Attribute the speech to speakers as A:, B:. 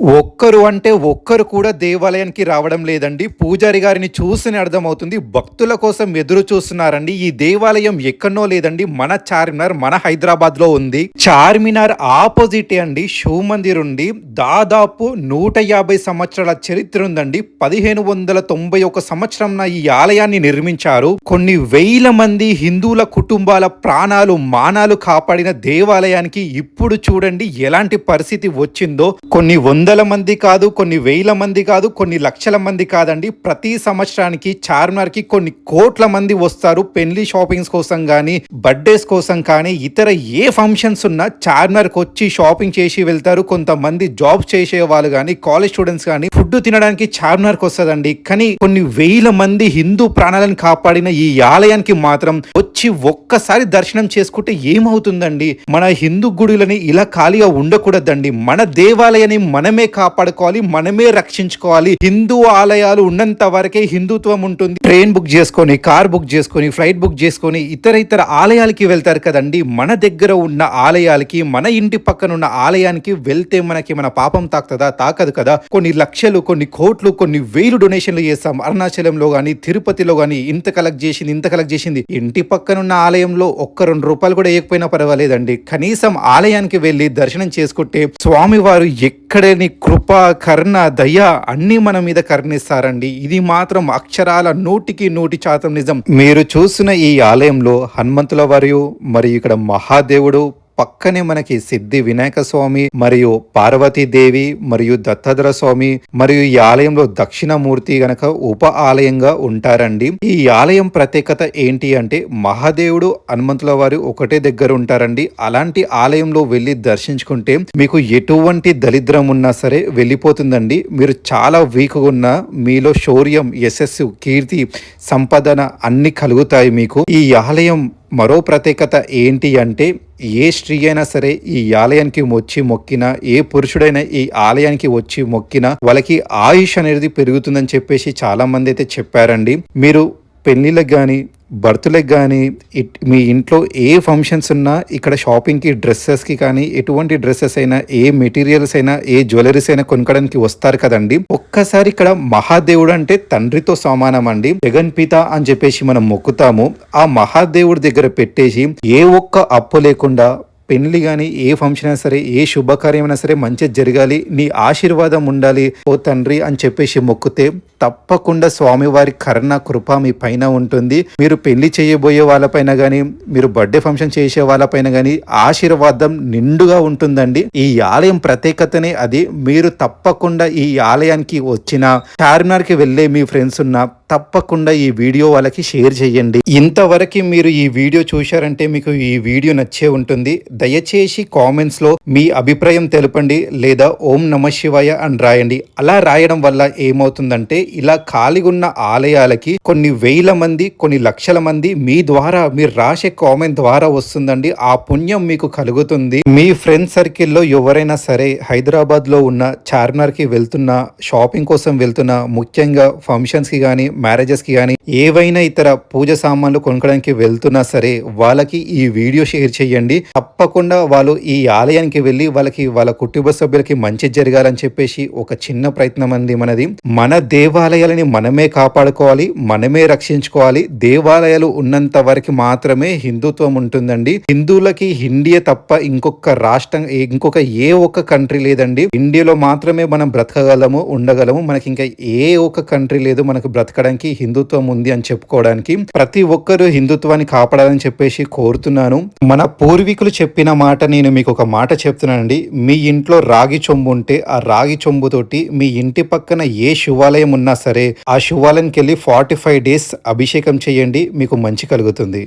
A: ఒక్కరు అంటే ఒక్కరు కూడా దేవాలయానికి రావడం లేదండి. పూజారి గారిని చూసిన అర్థమవుతుంది. భక్తుల కోసం ఎదురు చూస్తున్నారండి. ఈ దేవాలయం ఎక్కడో లేదండి. మన చార్మినార్ మన హైదరాబాద్లో ఉంది. చార్మినార్ ఆపోజిట్ అండి. శివ మందిర్ ఉండి దాదాపు నూట యాభై సంవత్సరాల చరిత్ర ఉందండి. పదిహేను వందల తొంభై ఒక సంవత్సరం ఈ ఆలయాన్ని నిర్మించారు. కొన్ని వేల మంది హిందువుల కుటుంబాల ప్రాణాలు మానాలు కాపాడిన దేవాలయానికి ఇప్పుడు చూడండి ఎలాంటి పరిస్థితి వచ్చిందో. కొన్ని వందల మంది కాదు కొన్ని వేల మంది కాదు కొన్ని లక్షల మంది కాదండి. ప్రతి సంవత్సరానికి చార్మినార్కి కొన్ని కోట్ల మంది వస్తారు పెళ్ళి షాపింగ్స్ కోసం కానీ బర్త్డేస్ కోసం కానీ. ఇతర ఏ ఫంక్షన్స్ ఉన్నా చార్మినార్కి వచ్చి షాపింగ్ చేసి వెళ్తారు. కొంతమంది జాబ్స్ చేసే వాళ్ళు కానీ కాలేజ్ స్టూడెంట్స్ కానీ ఫుడ్ తినడానికి చార్మినార్కి వస్తుందండి. కానీ కొన్ని వేల మంది హిందూ ప్రాణాలను కాపాడిన ఈ ఆలయానికి మాత్రం వచ్చి ఒక్కసారి దర్శనం చేసుకుంటే ఏమవుతుందండి? మన హిందూ గుడులని ఇలా ఖాళీగా ఉండకూడదండి. మన దేవాలయాన్ని మనమే కాపాడుకోవాలి మనమే రక్షించుకోవాలి. హిందూ ఆలయాలు ఉన్నంత వరకే హిందుత్వం ఉంటుంది. ట్రైన్ బుక్ చేసుకొని కార్ బుక్ చేసుకొని ఫ్లైట్ బుక్ చేసుకొని ఇతర ఇతర ఆలయాలకి వెళ్తారు కదండి. మన దగ్గర ఉన్న ఆలయాలకి మన ఇంటి పక్కన ఉన్న ఆలయానికి వెళ్తే మనకి మన పాపం తాకుతుందా? తాకదు కదా. కొన్ని లక్షలు కొన్ని కోట్లు కొన్ని వేలు డొనేషన్లు చేస్తాం. అరుణాచలంలో గాని తిరుపతిలో గాని ఇంత కలెక్ట్ చేసింది ఇంత కలెక్ట్ చేసింది. ఇంటి పక్కన ఉన్న ఆలయంలో ఒక్క రెండు రూపాయలు కూడా వేయకపోయినా పర్వాలేదండి. కనీసం ఆలయానికి వెళ్ళి దర్శనం చేసుకుంటే స్వామివారు ఎక్కడని కృప కర్ణ దయ అన్ని మన మీద కర్ణిస్తారండి. ఇది మాత్రం అక్షరాల నూటికి నూటి శాతం నిజం. మీరు చూసిన ఈ ఆలయంలో హనుమంతుల వారు మరియు ఇక్కడ మహాదేవుడు పక్కనే మనకి సిద్ధి వినాయక స్వామి మరియు పార్వతీదేవి మరియు దత్తాత్ర స్వామి మరియు ఈ ఆలయంలో దక్షిణమూర్తి గనక ఉప ఆలయంగా ఉంటారండి. ఈ ఆలయం ప్రత్యేకత ఏంటి అంటే మహాదేవుడు హనుమంతుల వారు ఒకటే దగ్గర ఉంటారండి. అలాంటి ఆలయంలో వెళ్ళి దర్శించుకుంటే మీకు ఎటువంటి దరిద్రం ఉన్నా సరే వెళ్ళిపోతుందండి. మీరు చాలా వీక్గా ఉన్న మీలో శౌర్యం యశస్సు కీర్తి సంపదన అన్ని కలుగుతాయి మీకు. ఈ ఆలయం మరో ప్రత్యేకత ఏంటి అంటే ఏ స్త్రీ అయినా సరే ఈ ఆలయానికి వచ్చి మొక్కిన ఏ పురుషుడైనా ఈ ఆలయానికి వచ్చి మొక్కిన వాళ్ళకి ఆయుష్ అనేది పెరుగుతుందని చెప్పేసి చాలా మంది అయితే చెప్పారండి. మీరు పెళ్ళిళ్ళకి కానీ బర్త్లకు కానీ మీ ఇంట్లో ఏ ఫంక్షన్స్ ఉన్నా ఇక్కడ షాపింగ్కి డ్రెస్సెస్కి కానీ ఎటువంటి డ్రెస్సెస్ అయినా ఏ మెటీరియల్స్ అయినా ఏ జ్యువెలరీస్ అయినా కొనుక్కోడానికి వస్తారు కదండి. ఒక్కసారి ఇక్కడ మహాదేవుడు అంటే తండ్రితో సమానం అండి. జగన్ పిత అని చెప్పేసి మనం మొక్కుతాము. ఆ మహాదేవుడి దగ్గర పెట్టేసి ఏ ఒక్క అప్పు లేకుండా పెళ్ళి కానీ ఏ ఫంక్షన్ అయినా సరే ఏ శుభకార్యమైనా సరే మంచిగా జరగాలి నీ ఆశీర్వాదం ఉండాలి ఓ తండ్రి అని చెప్పేసి మొక్కుతే తప్పకుండా స్వామివారి కరుణ కృప మీ పైన ఉంటుంది. మీరు పెళ్ళి చేయబోయే వాళ్ళపైన కానీ మీరు బర్త్డే ఫంక్షన్ చేసే వాళ్ళపైన కానీ ఆశీర్వాదం నిండుగా ఉంటుందండి. ఈ ఆలయం ప్రత్యేకతనే అది. మీరు తప్పకుండా ఈ ఆలయానికి వచ్చిన చార్మినార్కి వెళ్ళే మీ ఫ్రెండ్స్ ఉన్న తప్పకుండా ఈ వీడియో వాళ్ళకి షేర్ చేయండి. ఇంతవరకు మీరు ఈ వీడియో చూశారంటే మీకు ఈ వీడియో నచ్చే ఉంటుంది. దయచేసి కామెంట్స్లో మీ అభిప్రాయం తెలపండి లేదా ఓం నమ శివాయ అని రాయండి. అలా రాయడం వల్ల ఏమవుతుందంటే ఇలా ఖాళీగున్న ఆలయాలకి కొన్ని వేల మంది కొన్ని లక్షల మంది మీ ద్వారా మీరు రాసే కామెంట్ ద్వారా వస్తుందండి. ఆ పుణ్యం మీకు కలుగుతుంది. మీ ఫ్రెండ్ సర్కిల్లో ఎవరైనా సరే హైదరాబాద్లో ఉన్న చార్మినార్కి వెళ్తున్నా షాపింగ్ కోసం వెళ్తున్నా ముఖ్యంగా ఫంక్షన్స్కి కానీ మ్యారేజెస్కి కానీ ఏవైనా ఇతర పూజ సామాన్లు కొనుక్కోడానికి వెళ్తున్నా సరే వాళ్ళకి ఈ వీడియో షేర్ చేయండి. తప్పకుండా వాళ్ళు ఈ ఆలయానికి వెళ్ళి వాళ్ళకి వాళ్ళ కుటుంబ సభ్యులకి మంచి జరగాలని చెప్పేసి ఒక చిన్న ప్రయత్నం అంది మనది. మన దేవాలయాలని మనమే కాపాడుకోవాలి మనమే రక్షించుకోవాలి. దేవాలయాలు ఉన్నంత వరకు మాత్రమే హిందుత్వం ఉంటుందండి. హిందువులకి ఇండియా తప్ప ఇంకొక రాష్ట్రం ఇంకొక ఏ ఒక్క కంట్రీ లేదండి. ఇండియాలో మాత్రమే మనం బ్రతకగలము ఉండగలము. మనకి ఇంకా ఏ ఒక్క కంట్రీ లేదు మనకు బ్రతకడానికి హిందుత్వం ఉంది అని చెప్పుకోవడానికి. ప్రతి ఒక్కరు హిందుత్వాన్ని కాపాడాలని చెప్పేసి కోరుతున్నాను. మన పూర్వీకులు చెప్పిన మాట నేను మీకు ఒక మాట చెప్తున్నానండి. మీ ఇంట్లో రాగి చొంబు ఉంటే ఆ రాగి చొంబుతోటి మీ ఇంటి పక్కన ఏ శివాలయం ఉన్నా సరే ఆ శివాలయంకి వెళ్ళి ఫార్టీ ఫైవ్ డేస్ అభిషేకం చేయండి మీకు మంచి కలుగుతుంది.